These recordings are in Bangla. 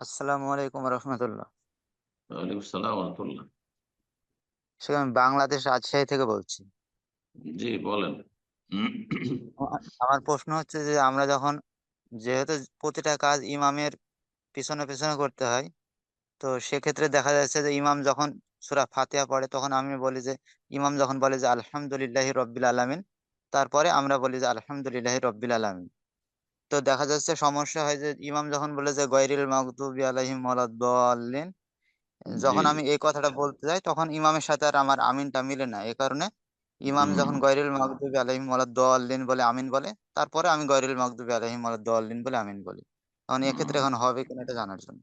আসসালামু আলাইকুম রহমতুল্লাহ। ওয়ালাইকুম সালাম রহমতুল্লাহ। সে আমি বাংলাদেশ রাজশাহী থেকে বলছি। জি বলেন। আমার আমার প্রশ্ন হচ্ছে যে আমরা যখন যেহেতু প্রতিটা কাজ ইমামের পিছনে পিছনে করতে হয় তো সেক্ষেত্রে দেখা যাচ্ছে যে ইমাম যখন সূরা ফাতিহা পড়ে তখন আমি বলি যে ইমাম যখন বলে যে আলহামদুলিল্লাহি রব্বিল আলামিন তারপরে আমরা বলি যে আলহামদুলিল্লাহি রব্বিল আলামিন তো দেখা যাচ্ছে সমস্যা হয় যে ইমাম যখন বলে যে গয়রিল মাগদুবি আলাইহিম ওয়ালাদ-দাল্লিন যখন আমি এই কথাটা বলতে যাই তখন ইমামের সাথে আর আমার আমিনটা মিলে না। এই কারণে ইমাম যখন গয়রিল মাগদুবি আলাইহিম ওয়ালাদ-দাল্লিন বলে আমিন বলে তারপরে আমি গয়রিল মাগদুবি আলাইহিম ওয়ালাদ-দাল্লিন বলে আমিন বলি। এখন এক্ষেত্রে এখন হবে কিনা এটা জানার জন্য।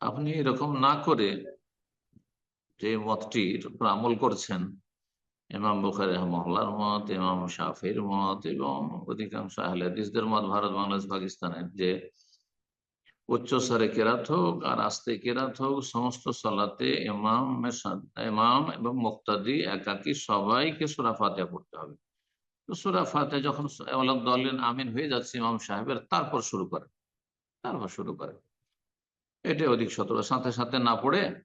আপনি এরকম না করে যে মতটির উপর আমল করছেন ইমাম বুখারি রহমহল্লার মত, ইমাম শাফির মত এবং অধিকাংশ আহলে হাদিসদের মত ভারত, বাংলাদেশ, পাকিস্তানের যে উচ্চ স্বরে কেরাত হোক আর আস্তে কেরাত হোক, সমস্ত সলাতে ইমাম ইমাম এবং মুক্তাদি একাকি সবাইকে সুরা ফাতিহা পড়তে হবে। তো সুরা ফাতিহা যখন দলেন আমিন হয়ে যাচ্ছে ইমাম সাহেবের, তারপর শুরু করে। তারপর শুরু করে। এটা অধিক সতর্ক সাথে সাথে না পড়ে,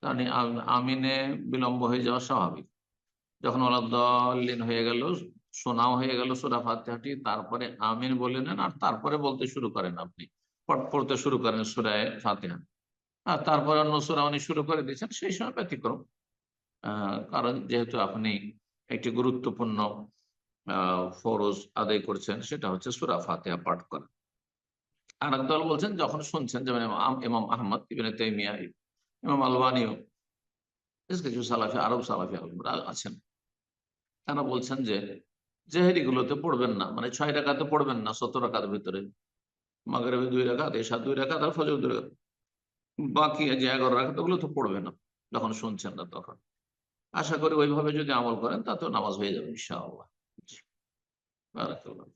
কারণ আম- আমিনে বিলম্ব হয়ে যাওয়া স্বাভাবিক। যখন দলিন হয়ে গেল শোনাও হয়ে গেল সুরা ফাতিহাটি, তারপরে আমিন বলে নেন আর তারপরে বলতে শুরু করেন আপনি। পড়তে শুরু করেন সুরায় ফাতিহা। আর তারপরে অন্য সুরা উনি শুরু করে দিয়েছেন, সেই সময় ব্যতিক্রম। কারণ যেহেতু আপনি একটি গুরুত্বপূর্ণ ফরজ আদায় করছেন, সেটা হচ্ছে সুরা ফাতেহা পাঠ করা। আর এক দল বলছেন, যখন শুনছেন, যেমন ইমাম আহমদ, ইবিনে তাইমিয়া, ইমাম আলবানিও, বেশ কিছু সালাফি, আরব সালাফি আলমরা আছেন। তারা বলছেন যে জেহেরি গুলোতে পড়বেন না মানে ছয় টাকাতে পড়বেন না, সতেরো টাকার ভিতরে। মাগরেবে দুই রাখাত এসা দুই টাকা আর ফজর দুই রাখাত বাকি যে এগারো রাখাত ওগুলো তো পড়বে না, যখন শুনছেন না তখন। আশা করি ওইভাবে যদি আমল করেন, তাতেও নামাজ হয়ে যাবে, ইনশাআল্লাহ। বারাকাল্লাহ